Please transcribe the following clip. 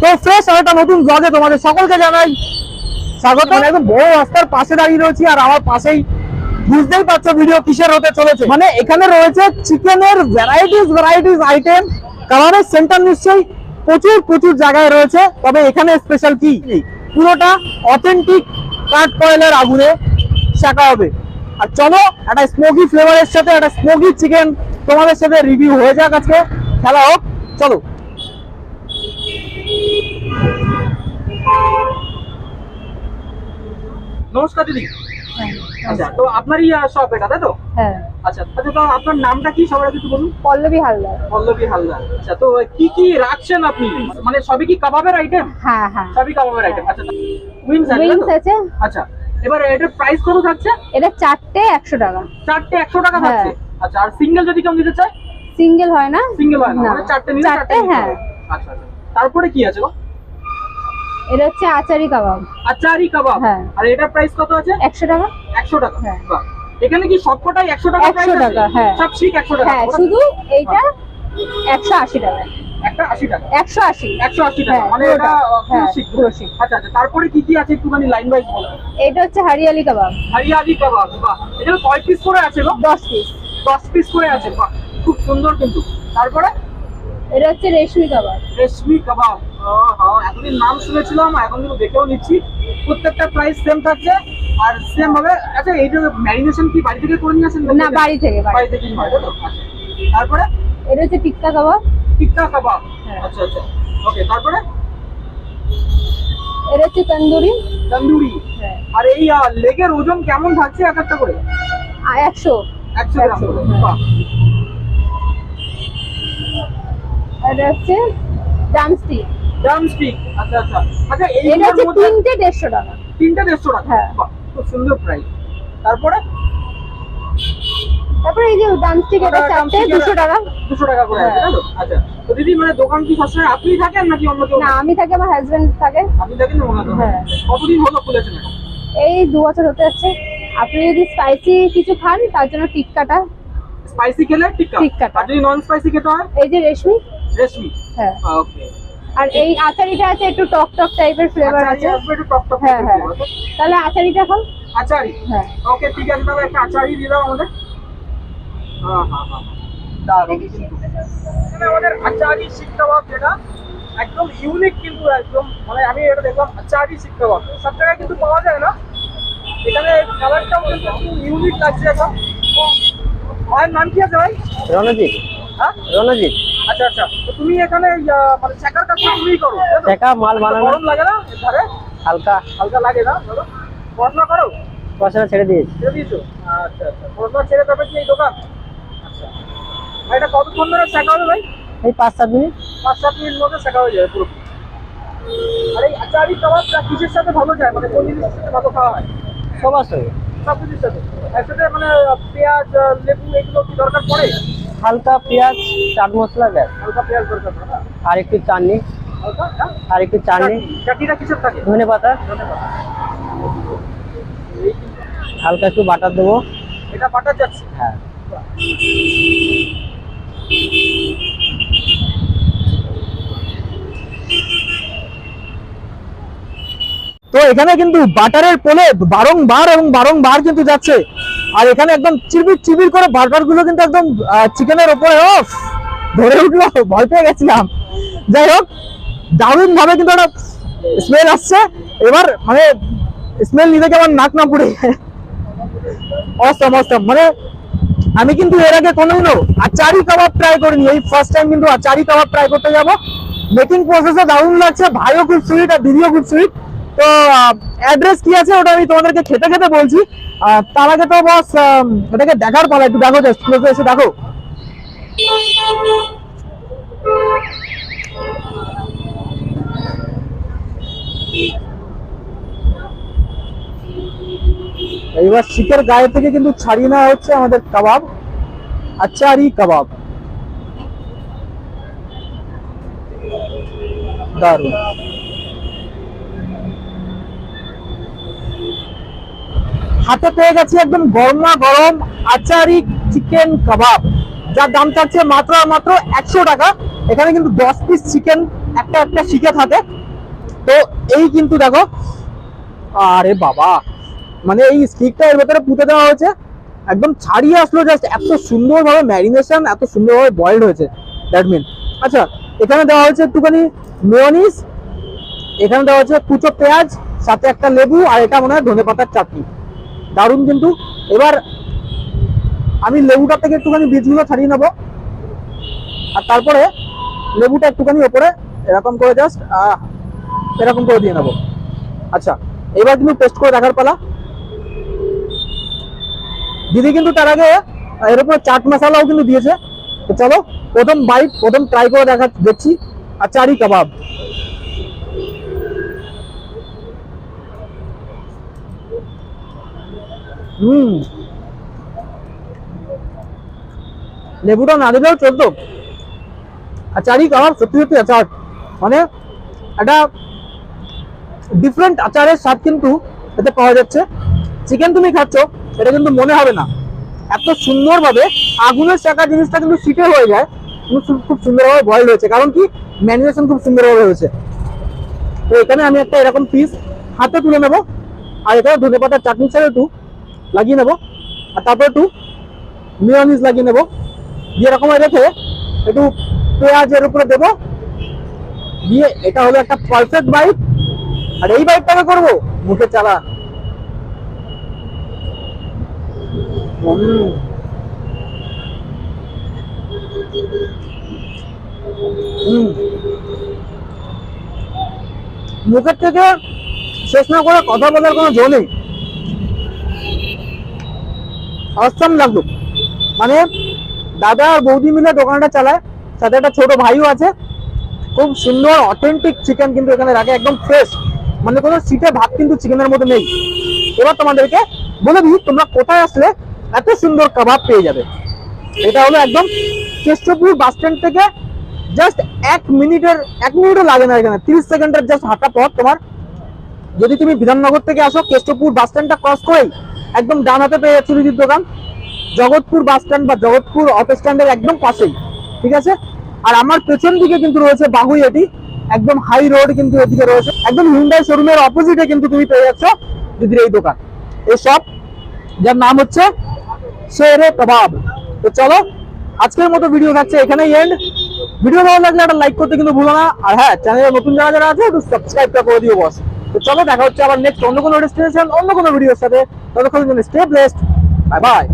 তো ফ্রেশ একটা নতুন ব্লগে তোমাদের সকলকে জানাই স্বাগত। আমি একদম বড় রাস্তার পাশে দাঁড়িয়ে রয়েছি আর আমার পাশেই বুঝতেই পারছ ভিডিও কিসের হতে চলেছে। মানে এখানে রয়েছে চিকেনের ভ্যারাইটিস ভ্যারাইটিস আইটেম কারণের সেন্টার নিশ্চয়ই প্রচুর প্রচুর জায়গায় রয়েছে। তবে এখানে স্পেশাল কি? পুরোটা অথেন্টিক কাঠ কয়লার আগুনে শাকা হবে। আর চলো একটা স্মোকি ফ্লেভারের সাথে একটা স্মোকি চিকেন তোমাদের সাথে রিভিউ হয়ে যাক আজকে। খেলা হোক চলো। নমস্কার দিদি। আচ্ছা তো আপনারই শপ এটা তাই তো? হ্যাঁ। আচ্ছা আচ্ছা তো আপনার নামটা কি? সবার আগে একটু বলুন। পল্লবী হালদার। পল্লবী হালদার। আচ্ছা তো কি কি রাখছেন আপনি? মানে সবই কি কাবাবের আইটেম হ্যাঁ হ্যাঁ। সবই কাবাবের আইটেম আচ্ছা উইংস আছে উইংস আছে। আচ্ছা এবার এটার প্রাইস কত থাকছে? এটা চারটে একশো টাকা। চারটে একশো টাকা হ্যাঁ। থাকছে। আচ্ছা আর সিঙ্গেল যদি কেউ নিতে চায়? সিঙ্গেল হয় না? সিঙ্গেল হয় না। মানে চারটে নিলে চারটে, হ্যাঁ। আচ্ছা আচ্ছা। তারপরে কি আছে গো? এটা হচ্ছে আচারি কাবাব। আচারি কাবাব? হ্যাঁ। আর এটার প্রাইস কত আছে? একশো টাকা। একশো টাকা। হ্যাঁ। এখানে কি সবকটাই একশো টাকা 100 টাকা, হ্যাঁ। সব শিখ একশো টাকা। হ্যাঁ শুধু এইটা একশো আশি টাকা। একটা আশি টাকা। একশো আশি। একশো আশি টাকা। হ্যাঁ, মানে এটা পুরো হ্যাঁ, আচ্ছা আচ্ছা। তারপরে কি কি আছে একটুখানি লাইন ওয়াইজ বলো? এটা হচ্ছে হারিয়ালি কাবাব। হরিয়ালি কাবাব বাহ। কয় পিস করে আছে গো? পিস দশ পিস করে আছে বাহ। খুব সুন্দর কিন্তু। তারপরে? এটা হচ্ছে রেশমি কাবাব। রেশমি কাবাব। এতদিন নাম শুনেছিলাম এখন কিন্তু দেখেও নিচ্ছি। প্রত্যেকটা প্রাইস সেম থাকছে আর সেম ভাবে আচ্ছা এইটা ম্যারিনেশন কি বাড়ি থেকে করে নিয়ে আসেন না বাড়ি থেকে বাড়ি হয় তো? আচ্ছা। তারপরে? এটা হচ্ছে টিক্কা কাবাব। টিক্কা কাবাব। হ্যাঁ। আচ্ছা আচ্ছা। ওকে তারপরে? এটা হচ্ছে তন্দুরি। তন্দুরি। হ্যাঁ। আর এই লেগের ওজন কেমন থাকছে এক একটা করে? একশো। একশো গ্রাম। এটা হচ্ছে ড্রামস্টিক ড্রামস্টিক আচ্ছা আচ্ছা। আচ্ছা এটা হচ্ছে তিনটে দেড়শো টাকা। তিনটা দেড়শো টাকা? হ্যাঁ। খুব সুন্দর প্রাইস তারপরে? তারপরে এই যে ড্রামস্টিক এটা চারটে দুশো টাকা। দুশো টাকা করে আছে তাই তো? আচ্ছা। তো দিদি মানে দোকান কি সবসময় আপনিই থাকেন নাকি অন্য কেউ? না আমি থাকি আমার হাজবেন্ড থাকে। আপনি থাকেন ওনার হ্যাঁ। কতদিন হলো খুলেছেন এই দু বছর হতে যাচ্ছে। আপনি যদি স্পাইসি কিছু খান তার জন্য টিক্কাটা। স্পাইসি খেলে টিক্কা? টিক্কাটা। আর যদি নন স্পাইসি খেতে হয়? এই যে রেশমি। রেশমি হ্যাঁ। ওকে আর এই আচারিটা আছে একটু টক টক টাইপের ফ্লেভার আছে। একটু টক টক হ্যাঁ হ্যাঁ। তাহলে আচারিটা খান আচারি? হ্যাঁ। ওকে ঠিক আছে তাহলে একটা আচারি দিয়ে দাও আমাদের। হ্যাঁ হ্যাঁ হ্যাঁ দারুণ। কিন্তু আমাদের আচারি শিক কাবাব যেটা একদম ইউনিক কিন্তু একদম মানে আমি এটা দেখলাম আচারি শিক কাবাব সব জায়গায় কিন্তু পাওয়া যায় না। এখানে কালারটাও কিন্তু একটু ইউনিক লাগছে এখন। ভাইয়ের নাম কি আছে ভাই? রণজিৎ। হ্যাঁ? রণজিৎ। আচ্ছা আচ্ছা। তো তুমি এখানে মানে চেকার কাজটা তুমিই করো? টেকা মাল বানানো। গরম লাগে না ধারে হালকা। হালকা লাগে না বলো। পড়াশোনা করো? পয়সা ছেড়ে দিয়েছি। ছেড়ে দিয়েছ? আচ্ছা আচ্ছা। পড়াশোনা ছেড়ে তবে কি এই দোকান? আচ্ছা। এটা কতক্ষণ ধরে শেখা হবে ভাই? এই পাঁচ সাত মিনিট। পাঁচ সাত মিনিট মধ্যে শেখা হয়ে যাবে পুরো। আর এই আচারি কাবাবটা কিসের সাথে ভালো যায়? মানে কোন জিনিসের সাথে ভালো খাওয়া হয়? সবার সঙ্গে সব কিছুর সাথে। একসাথে মানে পেঁয়াজ লেবু এগুলো কি দরকার পড়ে? হালকা পেঁয়াজ চাট মশলা দেয় হালকা পেঁয়াজ দরকার আর একটু চাটনি। হ্যাঁ? আর একটু চাটনি। চাটনিটা কিসের থাকে? ধনে পাতা। হালকা একটু বাটার দেবো। এটা বাটার যাচ্ছে? হ্যাঁ। তো এখানে কিন্তু বাটারের পোলে বারংবার এবং বারংবার কিন্তু যাচ্ছে। আর এখানে একদম চিবির চিবির করে বার্গারগুলো কিন্তু একদম চিকেনের ওপরে অফ ধরে উঠল, ভয় পেয়ে গেছিলাম। যাই হোক, দারুণ ভাবে কিন্তু একটা স্মেল আসছে। এবার মানে স্মেল নিতে আমার নাক না পুড়ে। অসম অসম মানে আমি কিন্তু এর আগে কোনোদিনও আচারি কাবাব ট্রাই করিনি। এই ফার্স্ট টাইম কিন্তু আচারি কাবাব ট্রাই করতে যাব। মেকিং প্রসেসে দারুণ লাগছে। ভাইও খুব সুইট আর দিদিও খুব সুইট তো অ্যাড্রেস কি আছে ওটা আমি তোমাদেরকে খেতে খেতে বলছি। তার আগে তো বস ওটাকে দেখার পালা, একটু দেখো জাস্ট এসে দেখো। এইবার শিকের গায়ে থেকে কিন্তু ছাড়িয়ে নেওয়া হচ্ছে আমাদের কাবাব, আচারি কাবাব। দারুণ। হাতে পেয়ে গেছি একদম গরমা গরম আচারি চিকেন কাবাব, যার দাম থাকছে মাত্র মাত্র একশো টাকা। এখানে কিন্তু দশ পিস চিকেন একটা একটা শিখে থাকে। তো এই কিন্তু দেখো, আরে বাবা মানে এই স্টিকটা এর ভেতরে পুঁতে দেওয়া হয়েছে। একদম ছাড়িয়ে আসলো জাস্ট এত সুন্দরভাবে ম্যারিনেশন এত সুন্দরভাবে বয়েলড হয়েছে দ্যাট মিন আচ্ছা এখানে দেওয়া হয়েছে একটুখানি মেয়নিস এখানে দেওয়া হয়েছে কুচো পেঁয়াজ, সাথে একটা লেবু, আর এটা মনে হয় ধনে পাতার চাটনি। দারুণ কিন্তু। এবার আমি লেবুটা থেকে একটুখানি বীজগুলো ছাড়িয়ে নেব। আর তারপরে লেবুটা একটুখানি ওপরে এরকম করে জাস্ট এরকম করে দিয়ে নেব। আচ্ছা এবার কিন্তু টেস্ট করে দেখার পালা। দিদি কিন্তু তার আগে এর উপরে চাট মশালাও কিন্তু দিয়েছে। চলো, প্রথম বাইট প্রথম ট্রাই করে দেখা দেখছি। আর চারি কাবাব। হুম। লেবুটা না দিলেও চলতো। আচারই কাবাব সত্যি সত্যি আচার মানে একটা ডিফারেন্ট আচারের স্বাদ কিন্তু এতে পাওয়া যাচ্ছে। চিকেন তুমি খাচ্ছ, এটা কিন্তু মনে হবে না। এত সুন্দরভাবে আগুনের চাকা জিনিসটা কিন্তু শীতে হয়ে যায় খুব সুন্দরভাবে বয়েল হয়েছে। কারণ কি? ম্যারিনেশন খুব সুন্দরভাবে হয়েছে। তো এখানে আমি একটা এরকম পিস হাতে তুলে নেব। আর এখানে ধনে পাতার চাটনি ছাড়া একটু লাগিয়ে নেব। আর তারপর একটু মিওনিস লাগিয়ে নেব। দিয়ে এরকম রেখে একটু পেঁয়াজের উপরে দেবো। দিয়ে এটা হলো একটা পারফেক্ট বাইট আর এই বাইটটাকে করব মুখে চালা। মুখের থেকে শেষ না করে কথা বলার কোনো জো নেই। অসম লাগল মানে দাদা আর বৌদি মিলে দোকানটা চালায়, সাথে একটা ছোট ভাইও আছে। খুব সুন্দর অথেন্টিক চিকেন কিন্তু এখানে রাখে, একদম ফ্রেশ মানে কোনো সিটে ভাত কিন্তু চিকেনের মধ্যে নেই। এবার তোমাদেরকে বলে দিই, তোমরা কোথায় আসলে এত সুন্দর কাবাব পেয়ে যাবে। এটা হলো একদম কেষ্টপুর বাস স্ট্যান্ড থেকে জাস্ট এক মিনিটের, এক মিনিটও লাগে না এখানে। তিরিশ সেকেন্ডের জাস্ট হাঁটা পথ তোমার। যদি তুমি বিধাননগর থেকে আসো কেষ্টপুর বাস স্ট্যান্ডটা ক্রস করেই একদম ডান হাতে পেয়ে যাচ্ছ দিদির দোকান। জগৎপুর বাস স্ট্যান্ড বা জগৎপুর অটো স্ট্যান্ডের একদম পাশেই, ঠিক আছে? আর আমার পেছন দিকে কিন্তু রয়েছে বাগুইয়াটি একদম হাই রোড কিন্তু এদিকে রয়েছে। একদম হুন্ডাই শোরুমের অপোজিটে কিন্তু তুমি পেয়ে যাচ্ছ দিদির এই দোকান। এই শপ যার নাম হচ্ছে শেরে কাবাব তো চলো, আজকের মতো ভিডিও থাকছে এখানেই এন্ড ভিডিও ভালো লাগলে একটা লাইক করতে কিন্তু ভুলো না। আর হ্যাঁ চ্যানেলে নতুন যারা যারা আছে, একটু সাবস্ক্রাইবটা করে দিও বস তো চলো, দেখা হচ্ছে আবার নেক্সট অন্য কোনো ডেস্টিনেশন অন্য কোনো ভিডিওর সাথে। ততক্ষণ জন্য স্টে ব্লেসড বাই বাই